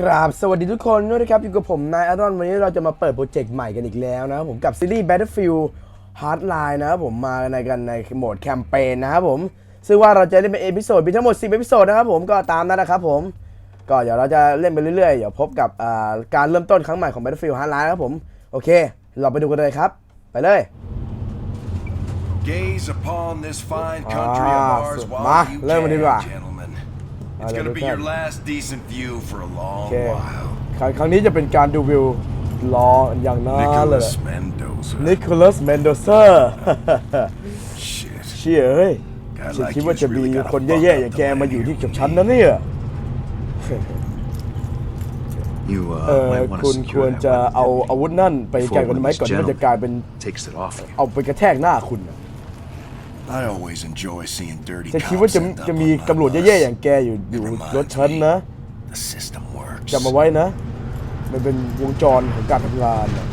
กราบสวัสดีทุกคนด้วยนะครับ อยู่กับผมนายอารอน วันนี้เราจะมาเปิดโปรเจกต์ใหม่กันอีกแล้วนะครับผมกับซีรีส์ Battlefield Hardline นะครับผมมาในกันในโหมดแคมเปญนะครับผม ซึ่งว่าเราจะเล่นเป็นเอพิโซดมีทั้งหมด 10 เอพิโซดนะครับผมก็ตามนั้นนะครับผม ก็เดี๋ยวเราจะเล่นไปเรื่อยๆ เดี๋ยวพบกับอ่าการเริ่มต้นครั้งใหม่ของ Battlefield Hardline นะครับผม โอเค เราไปดูกันเลยครับ ไปเลย Gaze upon this fine country Ah, of ours so- while Ma, you เริ่มกันดีกว่า can, gentlemen. It's Ah, gonna be let me your try. last decent view for a โอ long เค while. ครั้งครั้งนี้จะเป็นการดูวิวรออย่างนั้นเลย Nicholas Mendoza. นิโคลัสเมนโดเซอร์ Shit. เชี่ยเอ้ย God ฉัน like คิดว่า you's จะมี really got a คน fuck แย่ๆ up อย่าง the แกมาอยู่ land ที่ here. กับฉันนะเนี่ย You เอ uh, อ might want คุ to ณคว secure ร that จะ weapon เอาอาวุธนั่นไปแกล้ง before กัน one ไหม of ก่อน these ที่มันจะกลายเป็น gentlemen takes it off you. เอาไปกระแทกหน้าคุณน่ะ I always enjoy seeing dirty จะคิดว่า cops จะ end up จะมี on my ตำรวจ bus. แย่ๆอย่างแกอยู่อยู่ It reminds รถฉัน me นะ The system works. จำมาไว้นะ มันเป็นวงจรของการทำงานน่ะ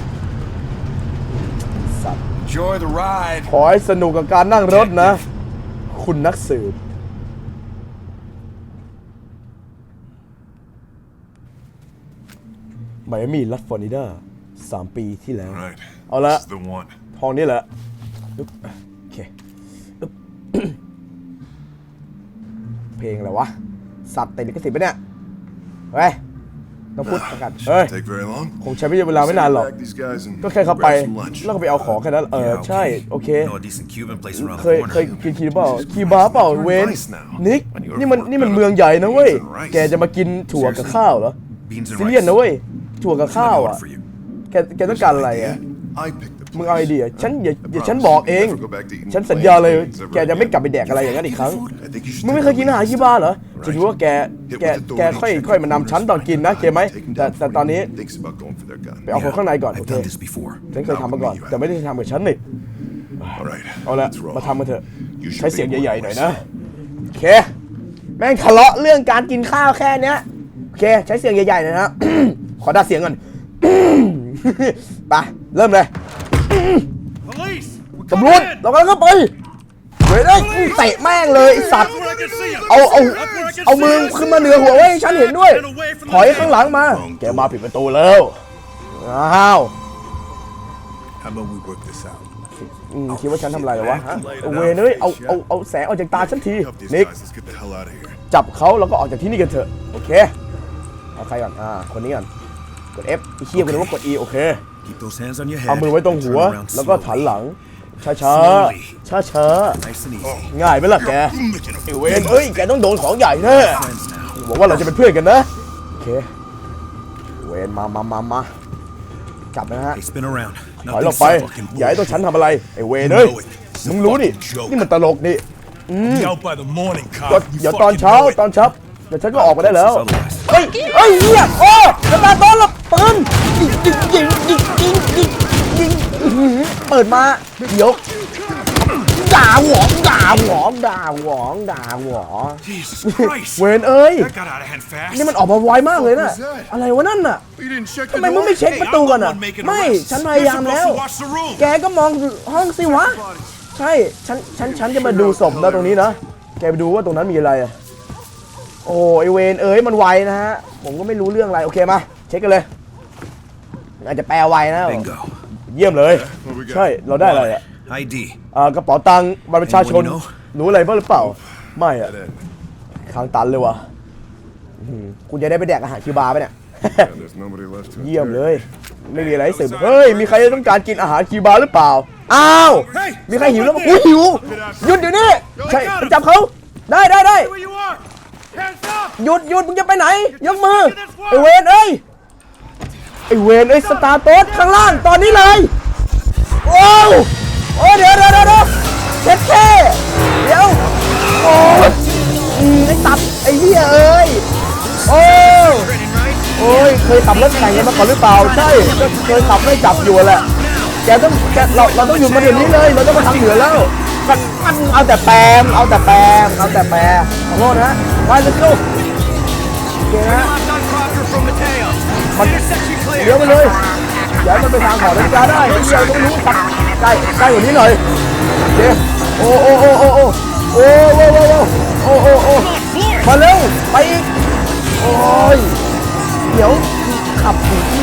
สัตว์ Enjoy the ride. ขอให้สนุกกับการนั่งรถนะ คุณนักสืบ ไมอามี่รัฐฟลอริดาสามปีที่แล้ว Right. เอาละ This is the one. ห้องนี้แหละ วะ สัตว์ติดลิขสิทธิ์ปะเนี่ย เฮ้ย ต้องพูดประกาศเฮ้ย Take very long. คงใช้เวลาไม่นานหรอก Back these guys and ก็แค่เข้าไป grab some lunch. แล้วก็ไปเอาของแค่นั้น เออ Yeah, okay. ใช่ โอเค know a decent Cuban place around เค the ย corner. เคยกินคีบาคีบาเปล่าเวน Nice now. นิก When you were นี่มัน for นี่มัน better เมืองใหญ่นะเว้ย beans and rice. แกจะมากินถั่วกับข้าวเหรอ Beans and ซิเลียน rice. นะเว้ย ถั่วกับข้าว Let me อะ order for you. แกแกต้องการอะไรอะ I picked the มึงเอาไอ place. เดียฉันอย่า I อย่าฉัน promise บอกเอง you never go back to eating ฉันสัญญาเลย plain beans ever แกจะไม่ again. กลับไปแดกอะไรอย่างนั้นอีกครั้ง I think you should มึงไม่ take เคยกินอาหารคีบาเหรอ Right. จะคิดว่าแก แก แกค่อยค่อยมานำฉันตอนกินนะเคไหม Take 'em แต่ down แต่ before ตอนนี้ he thinks about going for their gun. ไปเอาคนข้างในก่อนโอ I've เค done this before. ฉันเคยทำมาก่อน แต่ไม่ได้ทำกับฉันนี่ All right. เอาละ let's roll. มาทำกันเถอะ You should ใช้เสียง be ใหญ่ one ๆหน่อย voice. นะโอเค แม่งทะเลาะเรื่องการกินข้าวแค่เนี้ยโอเค ใช้เสียงใหญ่ๆหน่อยนะ ขอดัดเสียงก่อนไปเริ่มเลย Police! We're ตำรวจเรากำลังเข้าไปเฮ้ยได้กูเตะแม่งเลยไอ้สัตว์ เอาเอาเอามือขึ้นมาเหนือหัวไว้ให้ฉันเห็นด้วย ถอยข้างหลังมา แกมาผิดประตูแล้วอ้าว How about we work this out? อืมคิดว่าฉันทำอะไรเหรอวะฮะเอาเวรเอ้ยเอาเอาเอาแสงออกจากตาฉันที Help these นิก guys. Let's get the hell out of here. จับเขาแล้วก็ออกจากที่นี่กันเถอะ โอเค เอาใครก่อน อ่า คนนี้ก่อน กด F ไอ้เคียคนนึกว่ากด E โอเค Keep those hands on your head. เอามือไว้ตรง and หัว turn around แล้วก็ slowly. ถันหลัง ช้าช้าช้าช้า Nice and easy. ๆง่ายไหมล่ะแก Making a ไอ้เวนเอ้ย แกต้องโดนของใหญ่แน่ Friends now. บอกว่าเราจะเป็นเพื่อนกันนะ โอเค เวนมามามามาจับนะฮะ Hey, spin around. ถอยหลบ Nothing's ไป so fucking อย่าให้ตัว bullshit. ฉันทำอะไร ไอ้เวนเอ้ยมึงรู้นี่นี่มันตลกนี่ Be out by the morning, ก็ cop. You เดี๋ยวตอน fucking เช้า know it. ตอนเช้าเดี๋ยวฉันก็ออกมาได้แล้ว Otherwise. เฮ้ย เฮ้ยเฮียโอ้กระตาต้อนละปืน ยิงยิงยิงยิงยิงยิงยิงอื้อหือเปิดมาเดี๋ยวด่าหวองด่าหวองด่าหวองด่าหวอง Jesus Christ. เวนเอ้ย That got out of hand fast. นี่มันออกมาไวมากเลยนะ What was that? อะไรวะนั่นน่ะ You didn't check ทำไมมึงไม่เช็คประตูก่อนอะไม่ฉันพยายามแล้ว Watch the room. แกก็มองห้องสิวะ ใช่ ฉัน ฉัน ฉันจะมาดูศพนะตรงนี้นะ แกไปดูว่าตรงนั้นมีอะไรอะโอ้ไอเวนเอ้ย มันไวนะฮะ ผมก็ไม่รู้เรื่องอะไร โอเคมา เช็คกันเลย อาจจะแปลไวนะ Bingo. เยี่ยมเลยใช่ เราได้อะไรอะ ID. อ่ากระเป๋าตังค์บัตรประชาชน Anyone you know? รู้อะไรบ้างหรือเปล่า ไม่อะ That end. ทางตันเลยวะอื้อหือคุณจะได้ไปแดกอาหารคิวบาร์ปะเนี่ย Yeah, there's nobody left to เยี่ยม observe. เลย ไม่มีอะไรให้สืบเฮ้ย มีใครต้องการกินอาหารคิวบาร์หรือเปล่า อ้าวมีใครหิวแล้วมั้ยอุ้ยหิว หยุดเดี๋ยวนี้ ใช่ไปจับเขา ได้ได้ได้ Where you are? Hands up! หยุดหยุดมึงจะไปไหนยกมือไอเวนเอ้ย ไอเวนเอ้ยสตาร์โต๊ดข้างล่างตอนนี้เลย โอ้โอ้เดี๋ยวเดี๋ยวเดี๋ยวเดี๋ยวเช็ดแค่เดี๋ยว โอ้ยไอตับไอเหี้ยเอ้ย โอ้โอ้ยเคยขับรถแข่งกันมาก่อนหรือเปล่า ใช่ก็เคยขับไม่จับอยู่แหละแกต้องแกเราเราต้องหยุดมาเดี๋ยวนี้เลย เราต้องมาทำเหนือแล้วมันมันเอาแต่แปมเอาแต่แปมเอาแต่แปมขอโทษนะไป let's go โอเคนะ มันเลี้ยวไปเลยอย่าให้มันไปทางขอนาฬิกาได้ที่เราต้องรู้สักใกล้ใกล้กว่านี้หน่อยโอเคโอ้โอ้โอ้โอ้โอ้โอ้โอ้โอ้โอ้โอ้โอ้โอ้มาเร็วไปอีกโอ้ยเ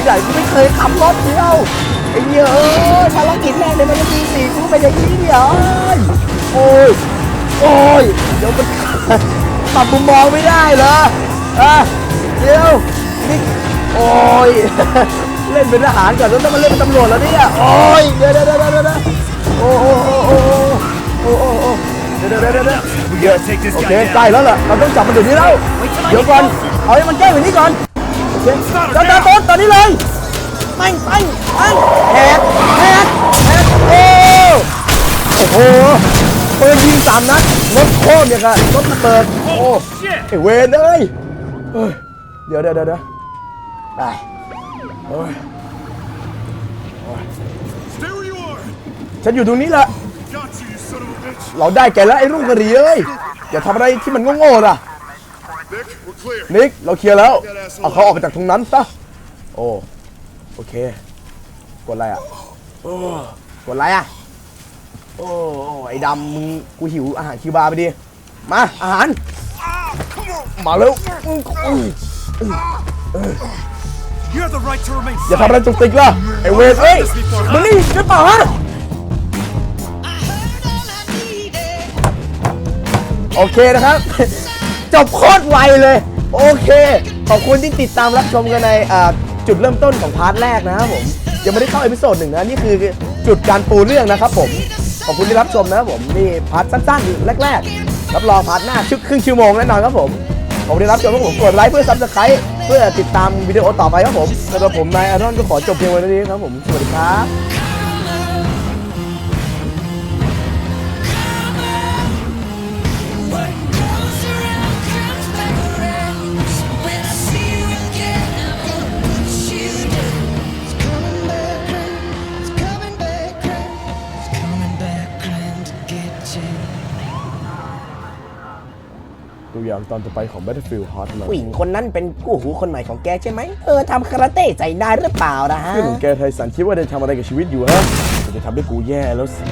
ใหญ่กูไม่เคยขับรถเที่ยวไอ้เหี้ยเอ้ยภารกิจแรกในมันจะมีสี่กูเป็นอย่างนี้เนี่ยเอ้ยโอ้ยโอ้ยเดี๋ยวมันปรับมุมมองไม่ได้เหรออะเดี๋ยวนี่ โอ้ย เล่นเป็นทหารก่อนแล้วต้องมาเล่นเป็นตำรวจแล้วเนี่ยโอ้ยเดี๋ยวเดี๋ยวเดี๋ยวเดี๋ยวโอ้โอ้โอ้โอ้โอ้โอ้โอ้เดี๋ยวเดี๋ยวเดี๋ยวเดี๋ยวโอเคใกล้แล้วล่ะเราต้องจับมันเดี๋ยวนี้แล้วเดี๋ยวก่อนเอาให้มันแก้แบบนี้ก่อนโอเคจับตาโต๊ดตอนนี้เลยไปไปไปแหกแหกแหกโอ้โอ้โหปืนยิงสามนัดรถโค่นอย่างกับรถระเบิดโอ้ไอเวนเอ้ยเฮ้ยเดี๋ยวเดี๋ยวเดี๋ยว ไปโอ้ย Stay where you are! ฉันอยู่ตรงนี้แหละ Got you, you son of a bitch! เราได้แกแล้วไอ้รุ่งกระหรีเอ้ยอย่าทำอะไรที่มันโง่ๆล่ะ Nick, we're clear. นิกเราเคลียร์แล้วเอาเขาออกไปจากตรงนั้นซะโอ้โอเค กดอะไรอะโอ้กดอะไรอะโอ้ไอ้ดำมึงกูหิวอาหารคิวบาร์ไปดิมาอาหารมาเร็ว อื้ออื้อ You have the right to remain อย่าทำอะไรจุกติกล่ะไอ้เวรเอ้ยมึงนี่หรือเปล่าฮะโอเคนะครับ จบโคตรไวเลย โอเค ขอบคุณที่ติดตามรับชมกันในอ่าจุดเริ่มต้นของพาร์ทแรกนะครับผมยังไม่ได้เข้าเอพิโซดหนึ่งนะ นี่คือจุดการปูเรื่องนะครับผม ขอบคุณที่รับชมนะครับผมนี่พาร์ทสั้นๆแรกๆรับรองพาร์ทหน้าชึกครึ่งชั่วโมงแน่นอนครับผมขอบคุณที่รับชมครับผมกดไลค์เพื่อซับสไครต์ เพื่อติดตามวิดีโอต่อไปครับผมสำหรับผมนายอารอนก็ขอจบเพียงวันนี้ครับผม สวัสดีครับ ตัวอย่างตอนต่อไปของ Battlefield Hardline ผู้หญิงคนนั้นเป็นกู้หูคนใหม่ของแกใช่ไหมเออทำคาราเต้ใจได้หรือเปล่านะฮะ เพื่อนของแกไทสันคิดว่าจะทำอะไรกับชีวิตอยู่ฮะมันจะทำให้กูแย่แล้วสิ